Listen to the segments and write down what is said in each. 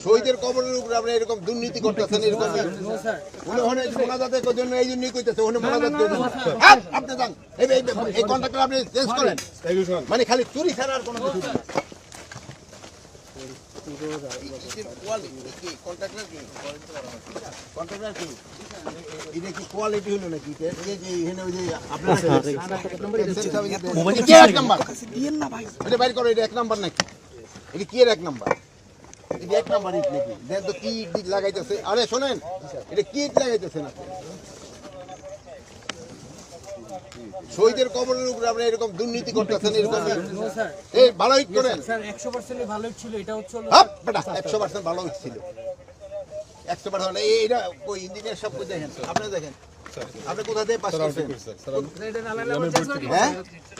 শহীদের কবরের উপরে আপনি এরকম দুর্নীতি করতেছেন এরকম উনি ওখানে মোনাজাতের জন্য এই জন্যই কইতেছে ওখানে মোনাজাত হ্যাঁ, আপনি যান। এই কন্ট্রাক্টর আপনি চেঞ্জ করেন। মানে খালি চুরি ছাড়া আর কোনো কিছু না। কোয়ালিটি হলো নাকি এটা এই যে এখানে ওই যে আপনারা এটা কি এক নাম্বার? এটা বাইর করো এটা এক নাম্বার নাকি? এটা কি এর এক নাম্বার? এটা এক নাম্বার ইট নাকি তো কি ইট লাগাইতেছে। আরে শোনেন এটা কি ইট লাগাইতেছেন আপনি। শহীদের কবরের উপরে আপনি এরকম দুর্নীতি করতেছেন এরকম এই ভালো ইট করেন। স্যার একশো পার্সেন্ট ভালো ছিল এটা হচ্ছে হলো- হাপ বেটা একশো পার্সেন্ট ভালো ইট ছিল। একশো পার্সেন্ট এইটা ওই ইঞ্জিনিয়ার সব দেখেন আপনি দেখেন। আপনি কোথা থেকে পাস করছেন? এটা নালালে আমার চেষ্টা করি। হ্যাঁ?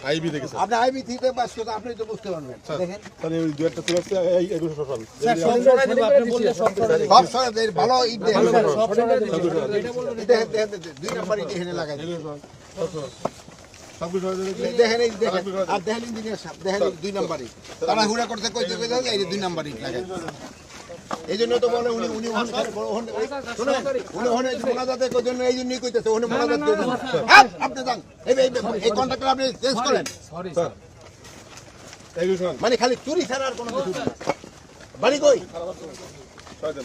আইবি দেখেছে। আপনি আইবি থেকে পাস করছেন আপনি তো বুঝতে পারবেন। দেখেন। তাহলে ওই দু একটা চলে এই এগুলো সব সব সব সরাই দেবো, আপনি বললে সব সরাই দেবো। সব সব এর ভালো ইট দেখেন সব দেখেন দুই নাম্বার ইট এখানে লাগাই সবগুলো সব এই দেখেন এই দেখেন। আর দেখেন ইঞ্জিনিয়ার সাহেব দেখেন দুই নাম্বার তারা হুড়া করতে কইতে কইতে এই যে দুই নাম্বার ইট লাগাই এই জন্য তো বলে উনি উনি ওখানে উনি হনে শুনেন, উনি ওখানে মোনাজাতের জন্য এই জন্যই কইতেছে ওখানে মোনাজাত। হ্যাঁ, আপনি যান। এই কন্ট্রাক্টর আপনি চেঞ্জ করেন। সরি স্যার মানে খালি চুরি ছাড়া আর কোনো কিছু না বাড়ি কই?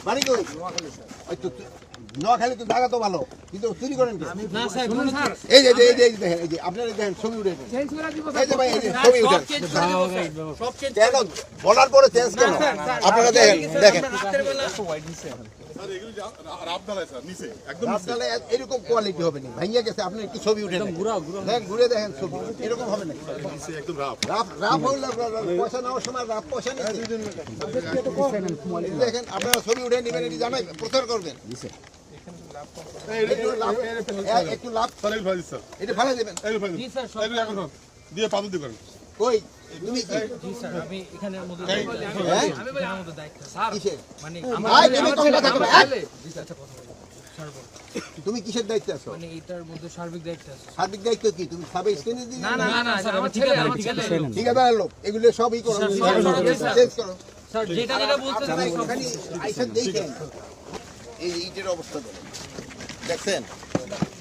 বাড়ি কই? ওই তো নোয়াখালী তো জায়গা তো ভালো কিন্তু চুরি করেন কি? না স্যার শুনুন স্যার। এই যে এই যে এই দেখেন এই যে আপনারা দেখেন ছবি উঠে করে এই যে ভাই এই যে ছবি উঠেন কেন? বলার পরে চেঞ্জ কেন? আপনারা দেখেন দেখেন। এরকম কোয়ালিটি হবে না। ভাইয়া গেছে আপনি একটু ছবি উঠে ঘুরে দেখেন ছবি। এরকম হবে না। নিচে একদম রাব। রাফ রাফ পয়সা নেওয়ার সময় রাফ পয়সা নিচ্ছে। দেখেন আপনারা ছবি উঠে নেবেন এটি জানাই প্রচার করবেন। একটু লাভ এটা দেবেন। দিয়ে পাথর দিয়ে করেন। কই? তুমি আমি এখানের মধ্যে কিসের? মানে তুমি দায়িত্বে আছো? মানে এটার মধ্যে সার্বিক দায়িত্ব আছে সার্বিক দায়িত্ব কি? তুমি সাবে স্টেনে দিলে না না না স্যার আমার ঠিকাদার ঠিকাদার লোক এগুলো সবই। চেঞ্জ করো। স্যার যেটা যেটা বলছেন আইসা দেখেন। এই ইটের অবস্থা দেখছেন?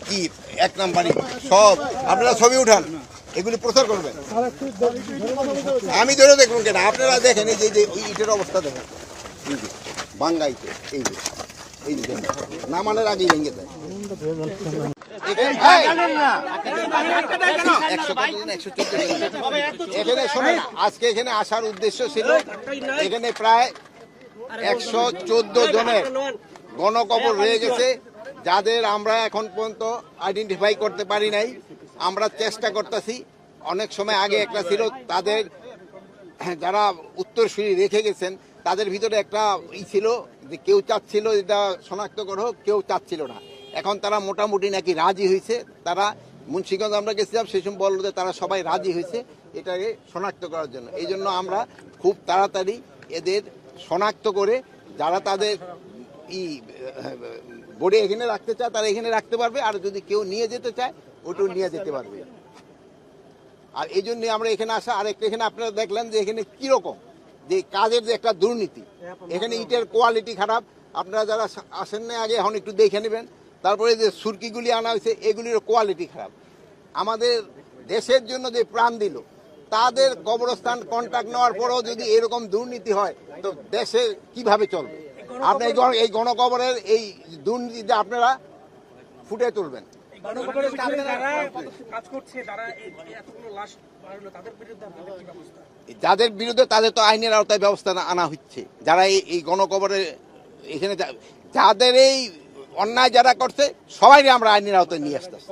কি এক নাম্বারই। সব। আপনারা ছবি উঠান। এগুলি প্রচার করবেন। আমি ধরে দেখুন কেন? আপনারা দেখেন এই যে ওই ইটের অবস্থা দেখেন। এই যে বাঙ্গাইতে এই যে এই যে নামানোর আগেই ভেঙে দেয়। এখানে শোনেন আজকে এখানে আসার উদ্দেশ্য ছিল এখানে প্রায় একশো চোদ্দ জনের গণকবর রয়ে গেছে। যাদের আমরা এখন পর্যন্ত আইডেন্টিফাই করতে পারি নাই, আমরা চেষ্টা করতেছি অনেক সময় আগে একটা ছিল তাদের যারা উত্তরসূরি রেখে গেছেন তাদের ভিতরে একটা ই ছিল যে কেউ চাচ্ছিল এটা শনাক্ত করো কেউ চাচ্ছিল না। এখন তারা মোটামুটি নাকি রাজি হয়েছে। তারা মুন্সিগঞ্জ আমরা গেছিলাম, সেই সময় বলল যে তারা সবাই রাজি হয়েছে এটাকে শনাক্ত করার জন্য। এই জন্য আমরা খুব তাড়াতাড়ি এদের শনাক্ত করে যারা তাদের ই, বোর্ডে এখানে রাখতে চায়, তারা এখানে রাখতে পারবে। আর যদি কেউ নিয়ে যেতে চায়, ওটাও নিয়ে যেতে পারবে। আর এই জন্য আমরা এখানে আসা, আর একটা এখানে আপনারা দেখলেন যে এখানে কীরকম যে কাজের যে একটা দুর্নীতি। এখানে ইটের কোয়ালিটি খারাপ। আপনারা যারা আসেন না আগে, এখন একটু দেখে নেবেন। তারপরে যে সুরকিগুলি আনা হয়েছে এগুলির কোয়ালিটি খারাপ। আমাদের দেশের জন্য যে প্রাণ দিল তাদের কবরস্থান কন্ট্রাক্ট নেওয়ার পরেও যদি এরকম দুর্নীতি হয় তো দেশে কীভাবে চলবে? আপনি এই গণ- এই গণকবরের এই দুর্নীতিতে আপনারা ফুটে তুলবেন। যাদের বিরুদ্ধে তাদের তো আইনের আওতায় ব্যবস্থা আনা হচ্ছে। যারা এই এই গণকবরে এখানে যাদের এই অন্যায় যারা করছে সবাই আমরা আইনের আওতায় নিয়ে আসতেছি